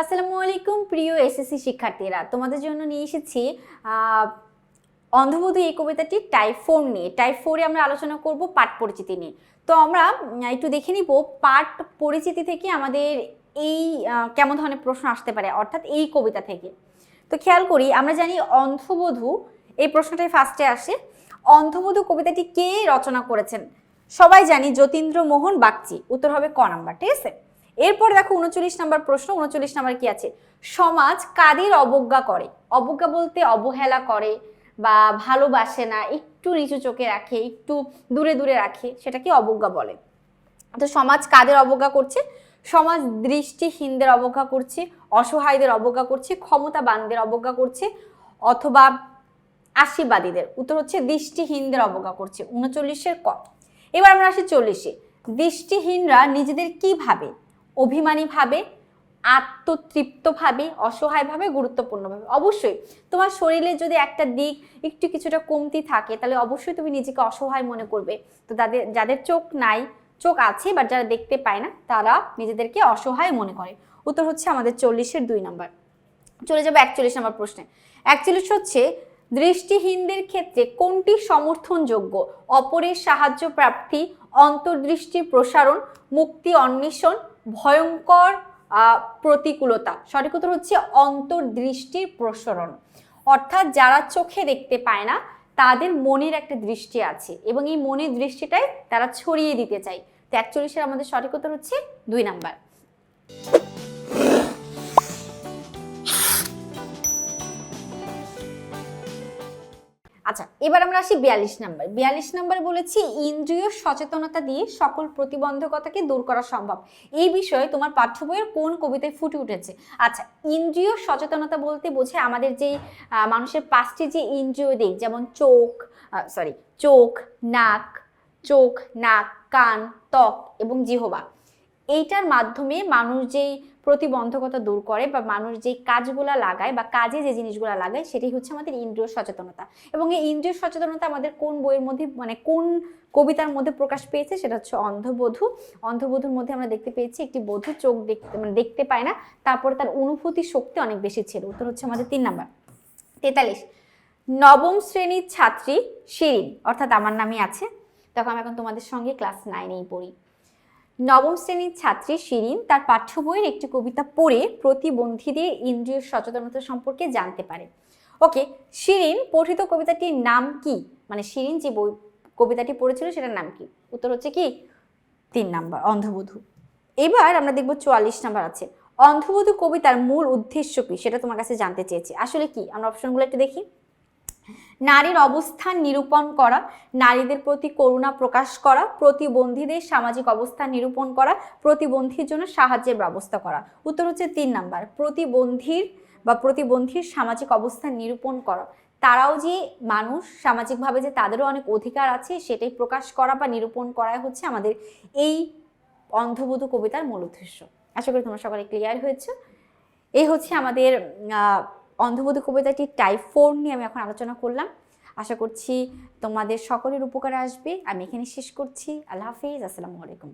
আসসালামু আলাইকুম, প্রিয় এসএসসি শিক্ষার্থীরা। তোমাদের জন্য নিয়ে এসেছি অন্ধবধূ এই কবিতাটি টাইপ ফোর নিয়ে। টাইপ ফোরে আমরা আলোচনা করব পাঠ পরিচিতি নিয়ে। তো আমরা একটু দেখে নিব পাঠ পরিচিতি থেকে আমাদের এই কেমন ধরনের প্রশ্ন আসতে পারে, অর্থাৎ এই কবিতা থেকে। তো খেয়াল করি, আমরা জানি অন্ধবধূ এই প্রশ্নটাই ফার্স্টে আসে। অন্ধবধূ কবিতাটি কে রচনা করেছেন? সবাই জানি যতীন্দ্র মোহন বাগচি। উত্তর হবে ক নাম্বার, ঠিক আছে? এরপর দেখো উনচল্লিশ নাম্বার প্রশ্ন, উনচল্লিশ নাম্বার কি আছে? সমাজ কাদের অবজ্ঞা করে? অবজ্ঞা বলতে অবহেলা করে বা ভালোবাসে না, একটু নিচু চোখে রাখে, একটু দূরে দূরে রাখে, সেটাকে অবজ্ঞা বলে। তো সমাজ কাদের অবজ্ঞা করছে? সমাজ দৃষ্টিহীনদের অবজ্ঞা করছে, অসহায়দের অবজ্ঞা করছে, ক্ষমতাবানদের অবজ্ঞা করছে, অথবা আশীর্বাদীদের। উত্তর হচ্ছে দৃষ্টিহীনদের অবজ্ঞা করছে, উনচল্লিশের ক। এবার আমরা আসি চল্লিশে। দৃষ্টিহীনরা নিজেদের কি ভাবে? অভিমানী ভাবে আত্মতৃপ্তভাবে, অসহায়ভাবে, গুরুত্বপূর্ণভাবে। অবশ্যই তোমার শরীরে যদি একটা দিক একটু কিছুটা কমতি থাকে, তাহলে অবশ্যই তুমি নিজেকে অসহায় মনে করবে। তো তাদের, যাদের চোখ নাই, চোখ আছে বাট যারা দেখতে পায় না, তারা নিজেদেরকে অসহায় মনে করে। উত্তর হচ্ছে আমাদের চল্লিশের দুই নাম্বার। চলে যাব একচল্লিশ নম্বর প্রশ্নে। একচল্লিশ হচ্ছে, দৃষ্টিহীনদের ক্ষেত্রে কোনটি সমর্থনযোগ্য? অপরের সাহায্য প্রাপ্তি, অন্তর্দৃষ্টির প্রসারণ, মুক্তি অন্বেষণ ভয়ঙ্কর প্রতিকূলতা। সঠিক উত্তর হচ্ছে অন্তর্দৃষ্টির প্রসরণ। অর্থাৎ যারা চোখে দেখতে পায় না, তাদের মনের একটা দৃষ্টি আছে এবং এই মনের দৃষ্টিটাই তারা ছড়িয়ে দিতে চায়। তো একচল্লিশের আমাদের সঠিক উত্তর হচ্ছে দুই নাম্বার। আচ্ছা এবার আমরা আসি বিয়াল্লিশ নাম্বার। বিয়াল্লিশ নাম্বার বলেছি, ইন্দ্রিয় সচেতনতা দিয়ে সকল প্রতিবন্ধকতাকে দূর করা সম্ভব। এই বিষয়ে তোমার পাঠ্য বইয়ের কোন কবিতায় ফুটে উঠেছে? আচ্ছা ইন্দ্রিয় সচেতনতা বলতে বোঝে আমাদের যে মানুষের পাঁচটি যে ইন্দ্রিয় দিক যেমন চোখ সরি চোখ, নাক চোখ, নাক, কান, ত্বক এবং জিহবা। এইটার মাধ্যমে মানুষ যেই প্রতিবন্ধকতা দূর করে বা মানুষ যেই কাজগুলা লাগায় বা কাজে যে জিনিসগুলা লাগায়, সেটাই হচ্ছে আমাদের ইন্দ্রিয় সচেতনতা। এবং এই ইন্দ্রিয় সচেতনতা আমাদের কোন বইয়ের মধ্যে মানে কোন কবিতার মধ্যে প্রকাশ পেয়েছে সেটা হচ্ছে অন্ধবধূ। অন্ধবধূর মধ্যে আমরা দেখতে পেয়েছি একটি বধূ চোখ দেখতে মানে দেখতে পায় না, তারপরে তার অনুভূতি শক্তি অনেক বেশি ছিল। উত্তর হচ্ছে আমাদের তিন নাম্বার। তেতাল্লিশ। নবম শ্রেণির ছাত্রী শিরিন, অর্থাৎ আমার নামই আছে। তখন আমি এখন তোমাদের সঙ্গে ক্লাস নাইনেই পড়ি। নবম শ্রেণির ছাত্রী শিরিন তার পাঠ্য বইয়ের একটি কবিতা পড়ে প্রতিবন্ধীদের ইন্দ্রিয় সচেতনতা সম্পর্কে জানতে পারে। ওকে, শিরিন পঠিত কবিতাটির নাম কি? মানে শিরিন যে বই, কবিতাটি পড়েছিল সেটার নাম কি? উত্তর হচ্ছে কি? তিন নাম্বার, অন্ধবধূ। এবার আমরা দেখব চুয়াল্লিশ নাম্বার আছে। অন্ধবধূ কবিতার মূল উদ্দেশ্য কি? সেটা তোমার কাছে জানতে চেয়েছি। আসলে কি? আমরা অপশনগুলো একটু দেখি। নারীর অবস্থান নিরূপণ করা, নারীদের প্রতি করুণা প্রকাশ করা, প্রতিবন্ধীদের সামাজিক অবস্থান নিরূপণ করা, প্রতিবন্ধীর জন্য সাহায্যের ব্যবস্থা করা। উত্তর হচ্ছে তিন নাম্বার, প্রতিবন্ধীর বা প্রতিবন্ধীর সামাজিক অবস্থান নিরূপণ করা। তারাও যে মানুষ, সামাজিকভাবে যে তাদেরও অনেক অধিকার আছে, সেটাই প্রকাশ করা বা নিরূপণ করাই হচ্ছে আমাদের এই অন্ধবধূ কবিতার মূল উদ্দেশ্য। আশা করি তোমরা সকলে ক্লিয়ার হয়েছে। এই হচ্ছে আমাদের অন্ধবধূ কবিতাটি টাইপ ফোর নিয়ে আমি এখন আলোচনা করলাম। আশা করছি তোমাদের সকলের উপকার আসবে। আমি এখানে শেষ করছি। আল্লাহ হাফিজ। আসসালামু আলাইকুম।